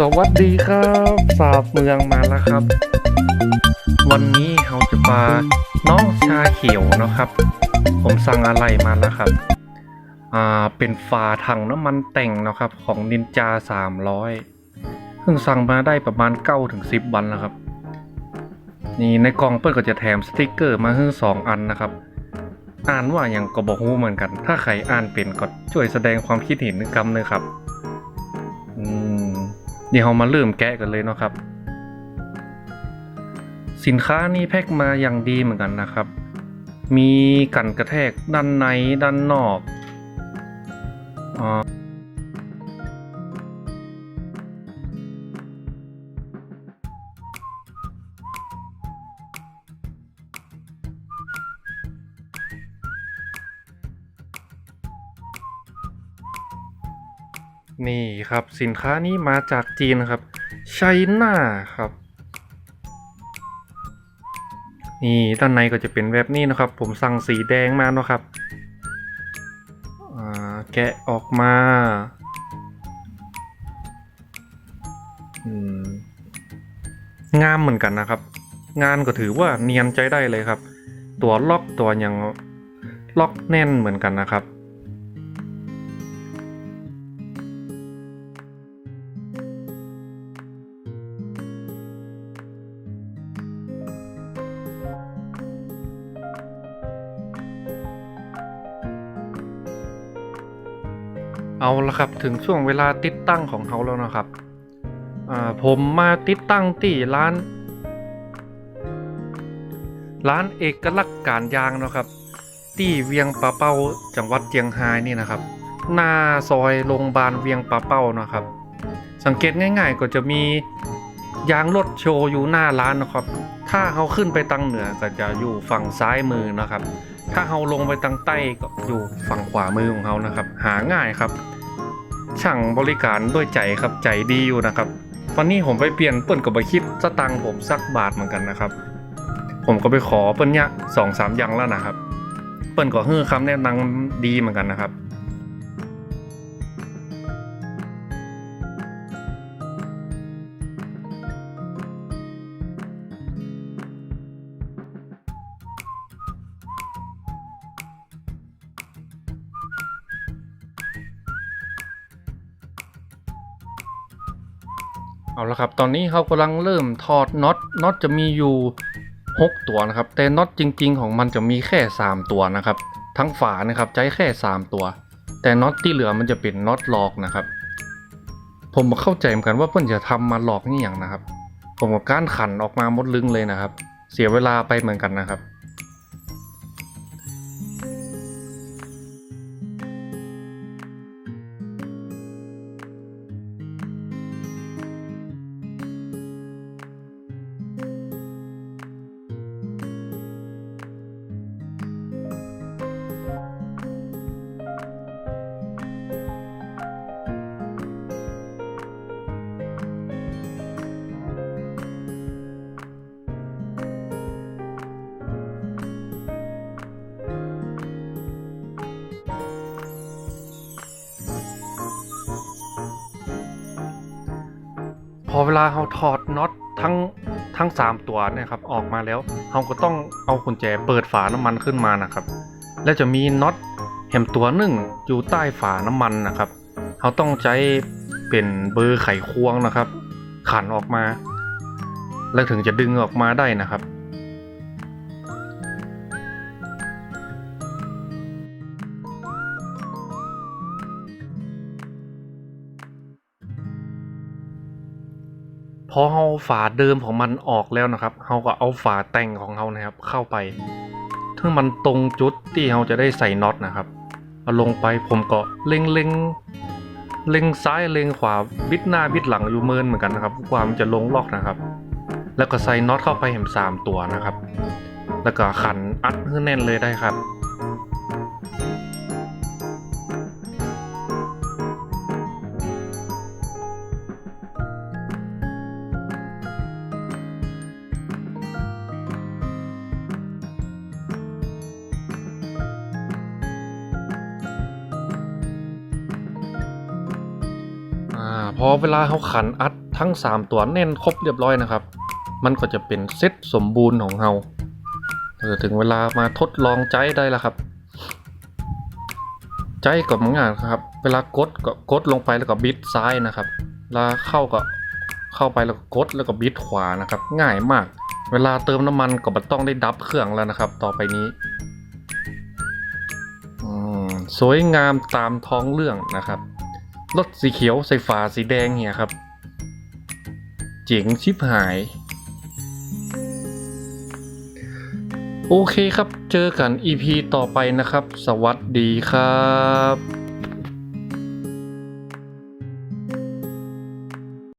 สวัสดีครับสาบเมืองมาแล้วครับ วันนี้เราจะมาน้องชาเขียวนะครับ ผมสั่งอะไรมาแล้วครับ อ่าเป็นฝาถังน้ำมันแต่งนะครับ ของนินจา 300เพิ่งสั่งมาได้ประมาณ9ถึง10 วันแล้วครับ นี่ในกล่องเปิ้ลก็จะแถมสติกเกอร์มาให้สองอันนะครับ อ่านว่าอย่างก็บอกฮู้เหมือนกัน ถ้าใครอ่านเป็นก็ช่วยแสดงความคิดเห็นนึกกำเลยครับ ดี๋ยวเรามาเริ่มแกะกันเลยเนาะครับ สินค้านี้แพ็คมาอย่างดีเหมือนกันนะครับ มีกันกระแทกด้านในด้านนอกอ่ นี่ครับสินค้านี้มาจากจีนครับไชน่าครับ นี่ด้านในก็จะเป็นแบบนี้นะครับ ผมสั่งสีแดงมาเนาะครับแกะออกมาอืมงามเหมือนกันนะครับ งานก็ถือว่าเนียนใจได้เลยครับ ตัวล็อกตัวยังล็อกแน่นเหมือนกันนะครับ เอาละครับถึงช่วงเวลาติดตั้งของเขาแล้วนะครับผมมาติดตั้งที่ร้าน ร้านเอกลักษณ์การยางนะครับที่เวียงปะเป้าจังหวัดเจียงไฮ้นี่นะครับ หน้าซอยโรงพยาบาลเวียงปะเป้านะครับ สังเกตง่ายๆก็จะมียางรถโชว์อยู่หน้าร้านนะครับ ถ้าเขาขึ้นไปตังเหนือก็จะอยู่ฝั่งซ้ายมือนะครับ ถ้าเขาลงไปทางใต้ก็อยู่ฝั่งขวามือของเขานะครับ หาง่ายครับ ช่างบริการด้วยใจครับใจดีอยู่นะครับวันนี้ผมไปเปลี่ยนเปิ้นก็ไปคิดสตังค์ผมสักบาทเหมือนกันนะครับ ผมก็ไปขอเปิ้นเนี่ยสองสามอยังแล้วนะครับ เปิ้นก็ฮือคำแนะนำดีเหมือนกันนะครับ เอาละครับ ตอนนี้เขากำลังเริ่มถอดน็อต น็อตจะมีอยู่ 6 ตัวนะครับ แต่น็อตจริง ๆ ของมันจะมีแค่ 3 ตัวนะครับ ทั้งฝานะครับใช้แค่ 3 ตัว แต่น็อตที่เหลือมันจะเป็นน็อตล็อกนะครับ ผมบ่เข้าใจเหมือนกันว่าเพิ่อนจะทำมาหลอกนี่อย่างนะครับ ผมกับการขันออกมาหมดลึงเลยนะครับ เสียเวลาไปเหมือนกันนะครับ พอเวลาเราถอดน็อตทั้งทั้ง 3 ตัวเนี่ยครับออกมาแล้วเราก็ต้องเอากุญแจเปิดฝาน้ำมันขึ้นมานะครับ และจะมีน็อตแหมตัวหนึ่งอยู่ใต้ฝาน้ำมันนะครับเราต้องใช้เป็นเบอร์ไขควงนะครับ ขันออกมา แล้วถึงจะดึงออกมาได้นะครับ อเอาฝาเดิมของมันออกแล้วนะครับเราก็เอาฝาแต่งของเรานะครับ เข้าไปถ้ามันตรงจุดที่เราจะได้ใส่น็อตนะครับเอาลงไปผมก็เล็งเล็งเล็งซ้ายเล็งขวาบิดหน้าบิดหลังอยู่เมินเหมือนกันนะครับกว่ามจะลงล็อกนะครับ แล้วก็ใส่น็อตเข้าไปเห็นสามตัวนะครับ แล้วก็ขันอัดให้แน่นเลยได้ครับ พอเวลาเขาขันอัดทั้ง 3 ตัวแน่นครบเรียบร้อยนะครับ มันก็จะเป็นเซตสมบูรณ์ของเราเออถึงเวลามาทดลองใจได้แล้วครับ ใจก็เหมือนกันครับ เวลากดก็กดลงไปแล้วก็บิดซ้ายนะครับเวลาเข้าก็เข้าไปแล้วก็กดแล้วก็บิดขวานะครับ ง่ายมาก เวลาเติมน้ำมันก็ไม่ต้องได้ดับเครื่องแล้วนะครับ ต่อไปนี้สวยงามตามท้องเรื่องนะครับ รถสีเขียวใส่ฝาสีแดงเนี่ยครับ เจ๋งชิบหาย โอเคครับ เจอกัน EP ต่อไปนะครับ สวัสดีครับ